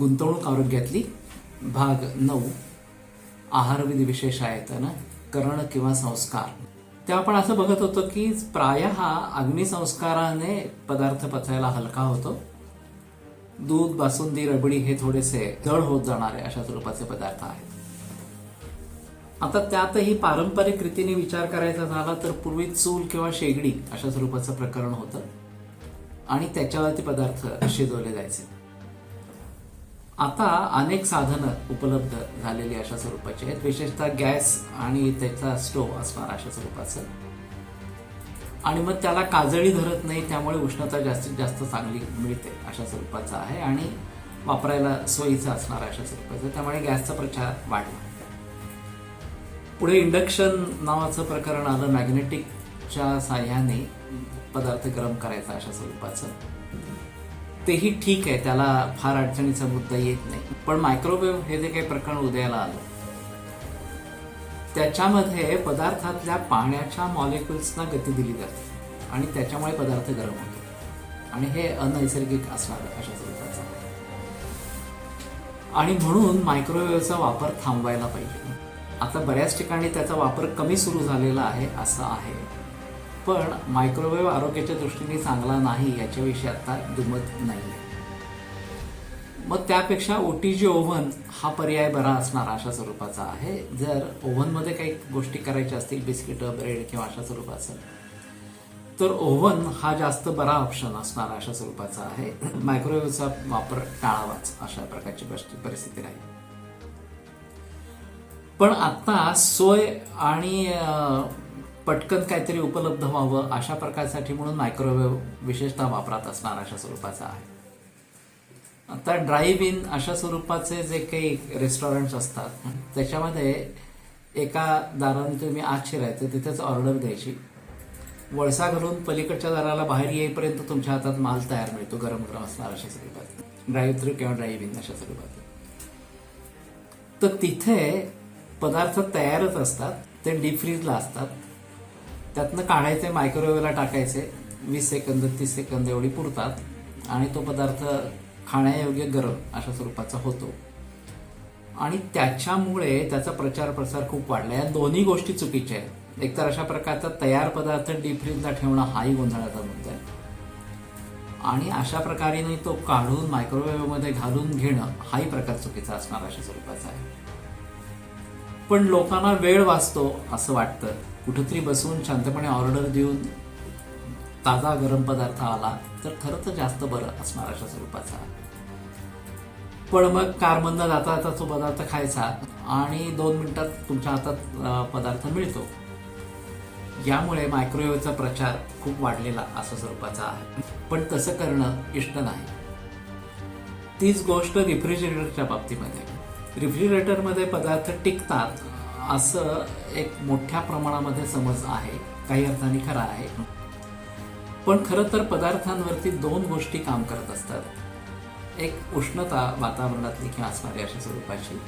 गुंतवणूक आरोग्यातली भाग नऊ. आहारविधी विशेष आहेत ना करण किंवा संस्कार. तेव्हा आपण असं बघत होतो की प्राय हा अग्निसंस्काराने पदार्थ पचायला हलका होतो. दूध बासुंदी रबडी हे थोडेसे जड होत जाणारे अशा स्वरूपाचे पदार्थ आहेत. आता त्यातही पारंपरिक रीतीने विचार करायचा झाला तर पूर्वी चूल किंवा शेगडी अशा स्वरूपाचं प्रकरण होतं आणि त्याच्यावरती पदार्थ शिजवले जायचे. आता अनेक साधनं उपलब्ध झालेली अशा स्वरूपाची आहेत. विशेषतः गॅस आणि त्याचा स्टोव्ह असणार अशा स्वरूपाचं. आणि मग त्याला काजळी धरत नाही त्यामुळे उष्णता जास्तीत जास्त चांगली मिळते अशा स्वरूपाचं आहे आणि वापरायला सोयीचं असणार अशा स्वरूपाचं. त्यामुळे गॅसचा प्रचार वाढला. पुढे इंडक्शन नावाचं प्रकरण आलं. मॅग्नेटिकच्या साह्याने पदार्थ गरम करायचा अशा स्वरूपाचं. तेही ठीक आहे त्याला फार अडचणीचा मुद्दा येत नाही. पण मायक्रोवेव्ह हे जे काही प्रकरण उदयाला आलं त्याच्यामध्ये पदार्थातल्या पाण्याच्या मॉलिक्युल्सना गती दिली जाते आणि त्याच्यामुळे पदार्थ गरम होतो आणि हे अनैसर्गिक असणार अशा स्वरूपाचं आणि म्हणून मायक्रोवेव्हचा वापर थांबवायला पाहिजे. आता बऱ्याच ठिकाणी त्याचा वापर कमी सुरू झालेला आहे असं आहे. पण मायक्रोवेव्ह आरोग्याच्या दृष्टीने चांगला नाही याच्याविषयी आता दुमत नाही मग त्यापेक्षा ओटीजी ओव्हन हा पर्याय बरा असणार अशा स्वरूपाचा आहे. जर ओव्हनमध्ये काही गोष्टी करायच्या असतील बिस्किट ब्रेड किंवा अशा स्वरूपाचं तर ओव्हन हा जास्त बरा ऑप्शन असणार अशा स्वरूपाचा आहे. मायक्रोवेव्हचा वापर टाळावाच अशा प्रकारची परिस्थिती राहील. पण आता सोय आणि पटकन काहीतरी उपलब्ध व्हावं अशा प्रकारसाठी म्हणून मायक्रोवेव्ह विशेषतः वापरात असणार अशा स्वरूपाचा आहे. आता ड्राईव्ह इन अशा स्वरूपाचे जे काही रेस्टॉरंट्स असतात त्याच्यामध्ये एका दाराने तुम्ही आत शिरायचं तिथेच ऑर्डर द्यायची. वळसा घालून पलीकडच्या दाराला बाहेर येईपर्यंत तुमच्या हातात माल तयार मिळतो गरम गरम असणार अशा स्वरूपात. ड्राईव्ह थ्रू किंवा ड्राईव्ह इन अशा स्वरूपात. तर तिथे पदार्थ तयारच असतात ते डीप फ्रीजला असतात. त्यातनं काढायचे मायक्रोवेव्हला टाकायचे वीस सेकंद तीस सेकंद एवढी पुरतात. आणि तो पदार्थ खाण्यायोग्य गरम अशा स्वरूपाचा होतो. आणि त्याच्यामुळे त्याचा प्रचार प्रसार खूप वाढला. या दोन्ही गोष्टी चुकीच्या आहेत. एकतर अशा प्रकारचा तयार पदार्थ डीप फ्रीजला ठेवणं हाही गोंधळाचा मुद्दा आहे. आणि अशा प्रकारे तो काढून मायक्रोवेव्हमध्ये घालून घेणं हाही प्रकार चुकीचा असणार अशा स्वरूपाचा आहे. पण लोकांना वेळ वाचतो असं वाटतं. कुठेतरी बसून शांतपणे ऑर्डर देऊन ताजा गरम पदार्थ आला तर खरं तर जास्त बरं असणार अशा स्वरूपाचा. पण मग कारमधनं जाता जाता तो पदार्थ खायचा आणि दोन मिनिटात तुमच्या हातात पदार्थ मिळतो. यामुळे मायक्रोवेव्हचा प्रचार खूप वाढलेला असं स्वरूपाचा आहे. पण तसं करणं इष्ट नाही. तीच गोष्ट रिफ्रिजरेटरच्या बाबतीमध्ये. रिफ्रिजरेटरमध्ये पदार्थ टिकतात असं एक मोठ्या प्रमाणामध्ये समज आहे काही अर्थाने खरा आहे. पण खरं तर पदार्थांवरती दोन गोष्टी काम करत असतात. एक उष्णता वातावरणातली किंवा असणारी अशा स्वरूपाची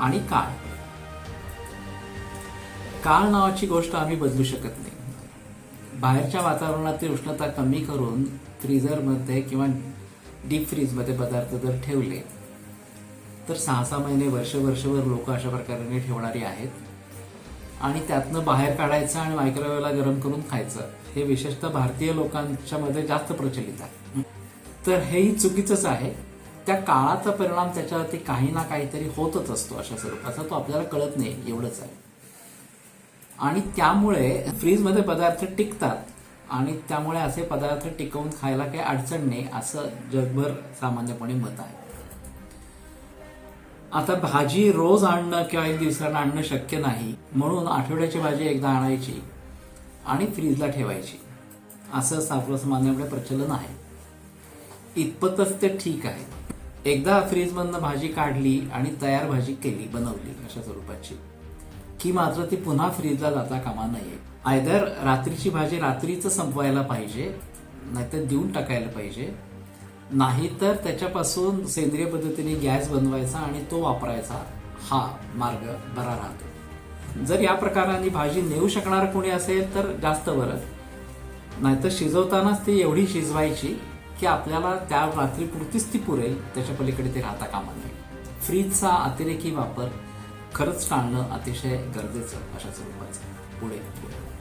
आणि काळ. काळ नावाची गोष्ट आम्ही बदलू शकत नाही. बाहेरच्या वातावरणातली उष्णता कमी करून फ्रीझरमध्ये किंवा डीप फ्रीजमध्ये पदार्थ जर ठेवले तर सहा सहा महिने वर्ष वर्षभर लोक अशा प्रकारे ठेवणारी आहेत. आणि त्यातनं बाहेर काढायचं आणि मायक्रोवेव्हला गरम करून खायचं हे विशेषतः भारतीय लोकांच्या मध्ये जास्त प्रचलित आहे. तर हेही चुकीचंच आहे. त्या काळाचा परिणाम त्याच्यावरती काही ना काहीतरी होतच असतो अशा स्वरूपाचा तो आपल्याला कळत नाही एवढंच आहे. आणि त्यामुळे फ्रीजमध्ये पदार्थ टिकतात आणि त्यामुळे असे पदार्थ टिकवून खायला काही अडचण नाही असं जगभर सामान्यपणे मत आहे. आता भाजी रोज आणणं किंवा एक दिवसाला आणणं शक्य नाही म्हणून आठवड्याची भाजी एकदा आणायची आणि फ्रीजला ठेवायची. असं सर्वसामान्यपणे प्रचलन आहे. इतपतच ते ठीक आहे. एकदा फ्रीजमधनं भाजी काढली आणि तयार भाजी केली बनवली अशा स्वरूपाची. की मात्र ती पुन्हा फ्रीजला जाता कामा नये. आयदर रात्रीची भाजी रात्रीच संपवायला पाहिजे नाहीतर देऊन टाकायला पाहिजे नाहीतर त्याच्यापासून सेंद्रिय पद्धतीने गॅस बनवायचा आणि तो वापरायचा हा मार्ग बरा राहतो. जर या प्रकाराने भाजी नेऊ शकणार कोणी असेल तर जास्त बरं. नाहीतर शिजवतानाच ती एवढी शिजवायची की आपल्याला त्या रात्रीपुरतीच ती पुरेल त्याच्या पलीकडे ते राहता कामा नये. फ्रीजचा अतिरेकी वापर खरंच टाळणं अतिशय गरजेचं अशा स्वरूपाचं पुढे पुढे.